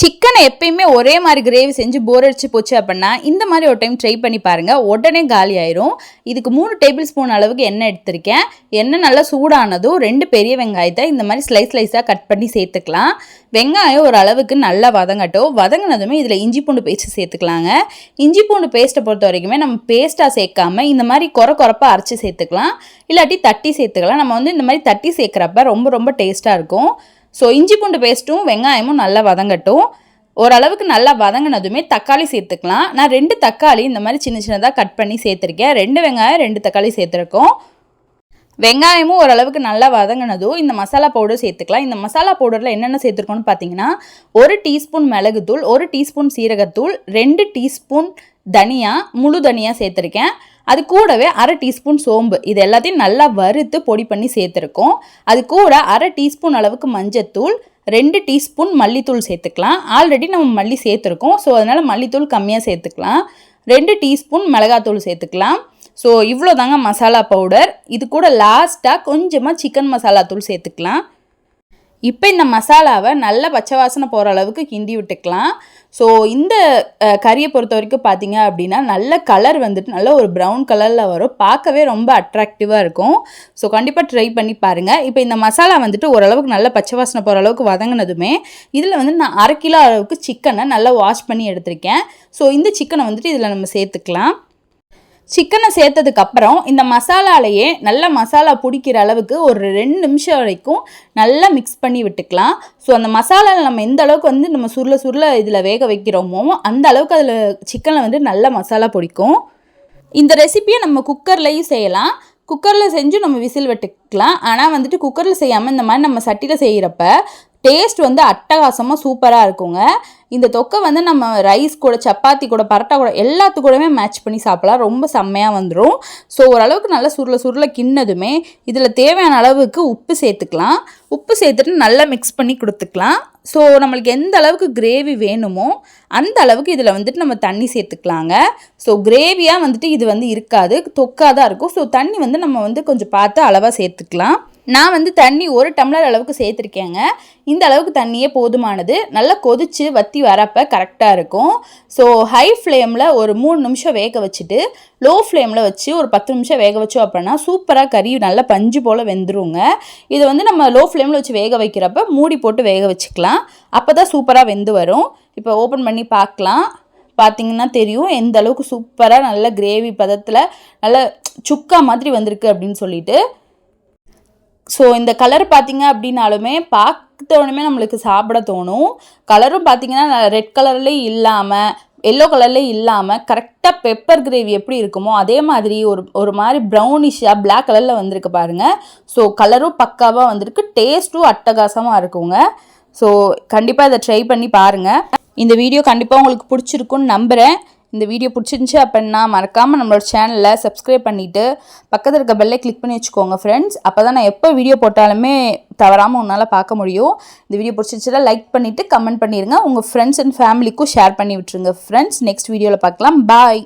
சிக்கனை எப்பயுமே ஒரே மாதிரி கிரேவி செஞ்சு போர் அடிச்சு போச்சு அப்படின்னா இந்த மாதிரி ஒரு டைம் ட்ரை பண்ணி பாருங்கள் உடனே காலி ஆயிரும். இதுக்கு மூணு டேபிள் ஸ்பூன் அளவுக்கு எண்ணெய் எடுத்திருக்கேன். எண்ணெய் நல்லா சூடானதும் ரெண்டு பெரிய வெங்காயத்தை இந்த மாதிரி ஸ்லைஸ் ஸ்லைஸாக கட் பண்ணி சேர்த்துக்கலாம். வெங்காயம் ஒரு அளவுக்கு நல்லா வதங்கட்டும். வதங்கினதுமே இதில் இஞ்சி பூண்டு பேஸ்ட்டு சேர்த்துக்கலாங்க. இஞ்சி பூண்டு பேஸ்ட்டை பொறுத்த வரைக்குமே நம்ம பேஸ்ட்டாக சேர்க்காம இந்த மாதிரி குறை குறப்பாக அரைச்சி சேர்த்துக்கலாம். இல்லாட்டி தட்டி சேர்த்துக்கலாம். நம்ம வந்து இந்த மாதிரி தட்டி சேர்க்குறப்ப ரொம்ப ரொம்ப டேஸ்ட்டாக இருக்கும். ஸோ இஞ்சி பூண்டு பேஸ்ட்டும் வெங்காயமும் நல்லா வதங்கட்டும். ஓரளவுக்கு நல்லா வதங்கினதுமே தக்காளி சேர்த்துக்கலாம். நான் ரெண்டு தக்காளி இந்த மாதிரி சின்ன சின்னதாக கட் பண்ணி சேர்த்துருக்கேன். ரெண்டு வெங்காயம் ரெண்டு தக்காளி சேர்த்துருக்கோம். வெங்காயமும் ஓரளவுக்கு நல்லா வதங்கினதும் இந்த மசாலா பவுடர் சேர்த்துக்கலாம். இந்த மசாலா பவுடரில் என்னென்ன சேர்த்துருக்கோம்னு பார்த்தீங்கன்னா ஒரு டீஸ்பூன் மிளகுத்தூள் ஒரு டீஸ்பூன் சீரகத்தூள் ரெண்டு டீஸ்பூன் தனியா முழு தனியா சேர்த்துருக்கேன். அது கூடவே அரை டீஸ்பூன் சோம்பு. இது எல்லாத்தையும் நல்லா வறுத்து பொடி பண்ணி சேர்த்துருக்கோம். அது கூட அரை டீஸ்பூன் அளவுக்கு மஞ்சத்தூள் ரெண்டு டீஸ்பூன் மல்லித்தூள் சேர்த்துக்கலாம். ஆல்ரெடி நம்ம மல்லி சேர்த்துருக்கோம். ஸோ அதனால் மல்லித்தூள் கம்மியாக சேர்த்துக்கலாம். ரெண்டு டீஸ்பூன் மிளகாத்தூள் சேர்த்துக்கலாம். ஸோ இவ்வளோ தாங்க மசாலா பவுடர். இது கூட லாஸ்ட்டாக கொஞ்சமாக சிக்கன் மசாலா தூள் சேர்த்துக்கலாம். இப்போ இந்த மசாலாவை நல்ல பச்சை வாசனை போகிற அளவுக்கு கிண்டி விட்டுக்கலாம். ஸோ இந்த கறியை பொறுத்த வரைக்கும் பார்த்தீங்க அப்படின்னா நல்ல கலர் வந்துட்டு நல்ல ஒரு ப்ரௌன் கலரில் வரும். பார்க்கவே ரொம்ப அட்ராக்டிவாக இருக்கும். ஸோ கண்டிப்பாக ட்ரை பண்ணி பாருங்கள் இப்போ இந்த மசாலா வந்துட்டு ஓரளவுக்கு நல்ல பச்சை வாசனை போகிற அளவுக்கு வதங்கினதுமே இதில் வந்து நான் அரை கிலோ அளவுக்கு சிக்கனை நல்லா வாஷ் பண்ணி எடுத்திருக்கேன். ஸோ இந்த சிக்கனை வந்துட்டு இதில் நம்ம சேர்த்துக்கலாம். சிக்கனை சேர்த்ததுக்கு அப்புறம் இந்த மசாலாலேயே நல்ல மசாலா பிடிக்கிற அளவுக்கு ஒரு ரெண்டு நிமிஷம் வரைக்கும் நல்லா மிக்ஸ் பண்ணி விட்டுக்கலாம். ஸோ அந்த மசாலாவில் நம்ம எந்த அளவுக்கு வந்து நம்ம சுருள சுருள இதில் வேக வைக்கிறோமோ அந்த அளவுக்கு அதில் சிக்கனில் வந்து நல்ல மசாலா பிடிக்கும். இந்த ரெசிபியை நம்ம குக்கர்லேயும் செய்யலாம். குக்கரில் செஞ்சு நம்ம விசில் விட்டுக்கலாம். ஆனால் வந்துட்டு குக்கரில் செய்யாமல் இந்த மாதிரி நம்ம சட்டியில் செய்கிறப்ப டேஸ்ட் வந்து அட்டகாசமாக சூப்பராக இருக்குங்க. இந்த தொக்கை வந்து நம்ம ரைஸ் கூட சப்பாத்தி கூட பரோட்டா கூட எல்லாத்து கூடவே மேட்ச் பண்ணி சாப்பிடலாம். ரொம்ப செம்மையாக வந்துடும் ஸோ ஓரளவுக்கு நல்லா சுருள சுருள கிண்ணதுமே இதில் தேவையான அளவுக்கு உப்பு சேர்த்துக்கலாம். உப்பு சேர்த்துட்டு நல்லா மிக்ஸ் பண்ணி கொடுத்துக்கலாம். ஸோ நம்மளுக்கு எந்த அளவுக்கு கிரேவி வேணுமோ அந்த அளவுக்கு இதில் வந்துட்டு நம்ம தண்ணி சேர்த்துக்கலாங்க. ஸோ கிரேவியாக வந்துட்டு இது வந்து இருக்காது. தொக்காக தான் இருக்கும். ஸோ தண்ணி வந்து நம்ம வந்து கொஞ்சம் பார்த்து அளவாக சேர்த்துக்கலாம். நான் வந்து தண்ணி ஒரு டம்ளர் அளவுக்கு சேர்த்துருக்கேங்க. இந்த அளவுக்கு தண்ணியே போதுமானது. நல்லா கொதிச்சு வத்தி வரப்போ கரெக்டாக இருக்கும். ஸோ ஹை ஃப்ளேமில் ஒரு மூணு நிமிஷம் வேக வச்சுட்டு லோ ஃப்ளேமில் வச்சு ஒரு பத்து நிமிஷம் வேக வச்சோம் அப்படின்னா சூப்பராக கறி நல்லா பஞ்சு போல் வெந்துருங்க. இதை வந்து நம்ம லோ ஃப்ளேமில் வச்சு வேக வைக்கிறப்ப மூடி போட்டு வேக வச்சுக்கலாம். அப்போ தான் சூப்பராக வெந்து வரும். இப்போ ஓப்பன் பண்ணி பார்க்கலாம். பார்த்தீங்கன்னா தெரியும் எந்த அளவுக்கு சூப்பராக நல்ல கிரேவி பதத்தில் நல்ல சுக்கா மாதிரி வந்திருக்கு அப்படின்னு சொல்லிட்டு. ஸோ இந்த கலர் பார்த்தீங்க அப்படின்னாலுமே பார்த்தோன்னே நம்மளுக்கு சாப்பிட தோணும். கலரும் பார்த்தீங்கன்னா ரெட் கலர்லேயும் இல்லாமல் எல்லோ கலர்லேயும் இல்லாமல் கரெக்டாக பெப்பர் கிரேவி எப்படி இருக்குமோ அதே மாதிரி ஒரு ஒரு மாதிரி ப்ரௌனிஷாக பிளாக் கலரில் வந்திருக்கு பாருங்கள் ஸோ கலரும் பக்காவாக வந்திருக்கு டேஸ்ட்டும் அட்டகாசமாக இருக்குங்க. ஸோ கண்டிப்பாக இதை ட்ரை பண்ணி பாருங்கள் இந்த வீடியோ கண்டிப்பாக உங்களுக்கு பிடிச்சிருக்குன்னு நம்புகிறேன் இந்த வீடியோ பிடிச்சிருந்துச்சி அப்படின்னா மறக்காமல் நம்மளோட சேனலை சப்ஸ்கிரைப் பண்ணிவிட்டு பக்கத்தில் இருக்க பெல்லை கிளிக் பண்ணி வச்சுக்கோங்க ஃப்ரெண்ட்ஸ் அப்போ தான் நான் எப்போ வீடியோ போட்டாலுமே தவறாமல் உன்னால் பார்க்க முடியும். இந்த வீடியோ பிடிச்சிருச்சுன்னா லைக் பண்ணிவிட்டு கமெண்ட் பண்ணிடுங்க உங்கள் ஃப்ரெண்ட்ஸ் அண்ட் ஃபேமிலிக்கும் ஷேர் பண்ணி விட்டுருங்க ஃப்ரெண்ட்ஸ் நெக்ஸ்ட் வீடியோவில் பார்க்கலாம். பாய்